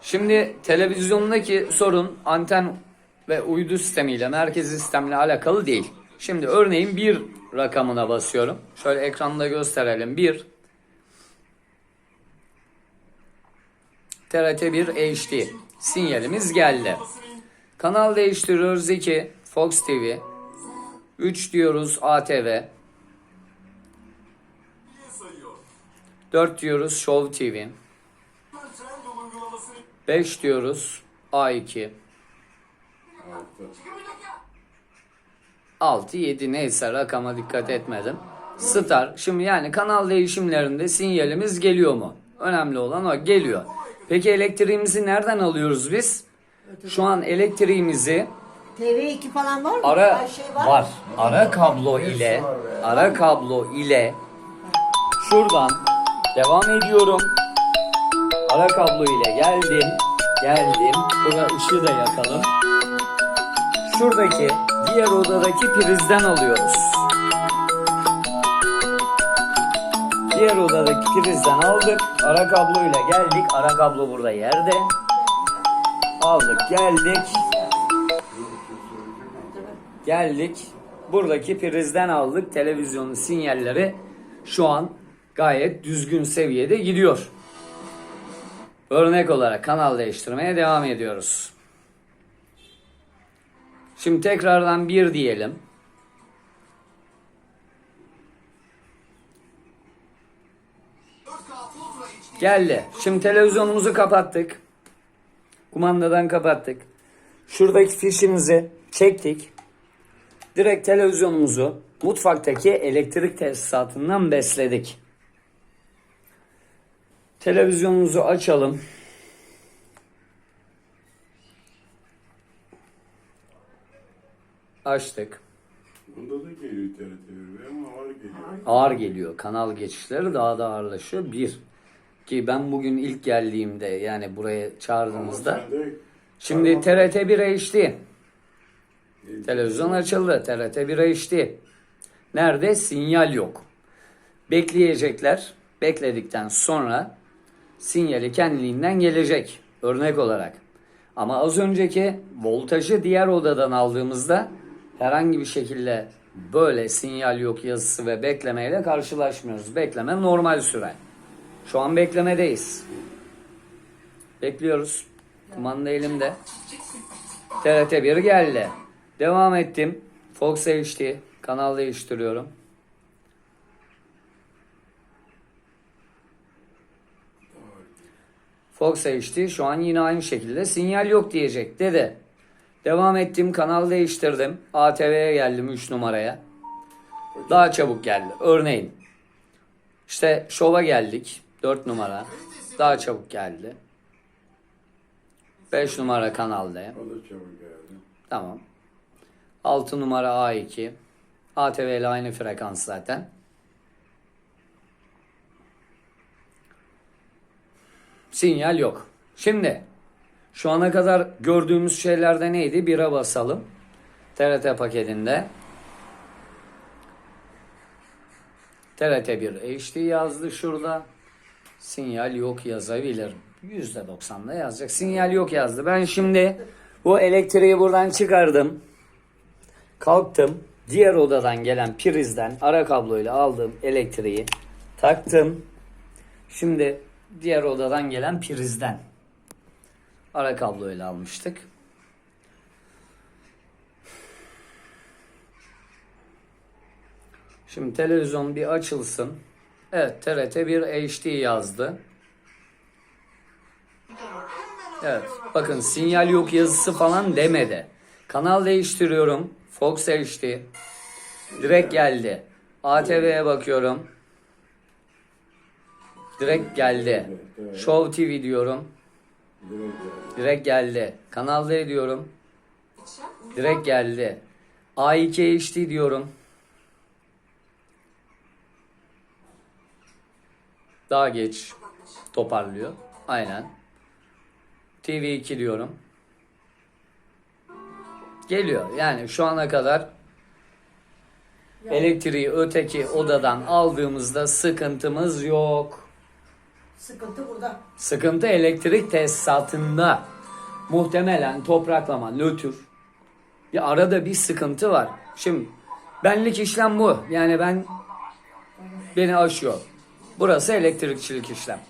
Şimdi televizyondaki sorun anten ve uydu sistemiyle, merkezi sistemle alakalı değil. Şimdi örneğin bir rakamına basıyorum. Şöyle ekranda gösterelim. 1 TRT1 HD sinyalimiz geldi. Kanal değiştiriyoruz 2 Fox TV 3 diyoruz ATV 4 diyoruz Show TV 5 diyoruz A2 6 7 neyse rakama dikkat etmedim. Star. Şimdi yani kanal değişimlerinde sinyalimiz geliyor mu? Önemli olan o geliyor. Peki elektriğimizi nereden alıyoruz biz? Şu an elektriğimizi TV2 falan var mı? ara Her şey var. Ara kablo ile ara kablo ile şuradan devam ediyorum. Ara kablo ile geldim. Geldim. Burada ışığı da yakalım. Şuradaki diğer odadaki prizden alıyoruz. Diğer odadaki prizden aldık. Ara kabloyla geldik. Ara kablo burada yerde. Aldık geldik. Geldik. Buradaki prizden aldık. Televizyonun sinyalleri şu an gayet düzgün seviyede gidiyor. Örnek olarak kanal değiştirmeye devam ediyoruz. Şimdi tekrardan bir diyelim. Geldi. Şimdi televizyonumuzu kapattık. Kumandadan kapattık. Şuradaki fişimizi çektik. Direkt televizyonumuzu mutfaktaki elektrik tesisatından besledik. Televizyonumuzu açalım. Açtık. Bunda da geliyor TRT ama ağır geliyor. Ağır geliyor. Kanal geçişleri daha da ağırlaşıyor. Bir. Ki ben bugün ilk geldiğimde yani buraya de Şimdi TRT 1 HD. Televizyon açıldı. TRT 1 HD. Nerede? Sinyal yok. Bekleyecekler. Bekledikten sonra sinyali kendiliğinden gelecek. Örnek olarak. Ama az önceki voltajı diğer odadan aldığımızda herhangi bir şekilde böyle sinyal yok yazısı ve beklemeyle karşılaşmıyoruz. Bekleme normal süre. Şu an beklemedeyiz. Bekliyoruz. Kumanda elimde. TRT 1 geldi. Devam ettim. Fox HD. Kanal değiştiriyorum. Fox HD şu an yine aynı şekilde sinyal yok diyecek dedi. Devam ettim kanal değiştirdim. ATV'ye geldim 3 numaraya. Daha çabuk geldi. Örneğin işte şova geldik 4 numara. Daha çabuk geldi. 5 numara kanalda. Tamam. 6 numara A2. ATV ile aynı frekans zaten. Sinyal yok. Şimdi şu ana kadar gördüğümüz şeylerde neydi? Bira basalım. TRT paketinde. TRT 1 HD yazdı şurada. Sinyal yok yazabilir. %90'da yazacak. Sinyal yok yazdı. Ben şimdi bu elektriği buradan çıkardım. Kalktım. Diğer odadan gelen prizden ara kabloyla aldığım elektriği taktım. Şimdi diğer odadan gelen prizden ara kabloyla almıştık. Şimdi televizyon bir açılsın. Evet TRT 1 HD yazdı. Evet bakın sinyal yok yazısı falan demedi. Kanal değiştiriyorum. Fox HD. Direkt geldi. ATV'ye bakıyorum. Direkt geldi. Show TV diyorum. Direkt geldi. Kanal D diyorum. Direkt geldi. A2 HD diyorum. Daha geç toparlıyor. Aynen. TV2 diyorum. Geliyor. Yani şu ana kadar elektriği öteki odadan aldığımızda sıkıntımız yok. Sıkıntı burada. Sıkıntı elektrik tesisatında. Muhtemelen topraklama, nötr. Bir arada bir sıkıntı var. Şimdi benlik işlem bu. Yani ben beni aşıyor. Burası elektrikçilik işlem.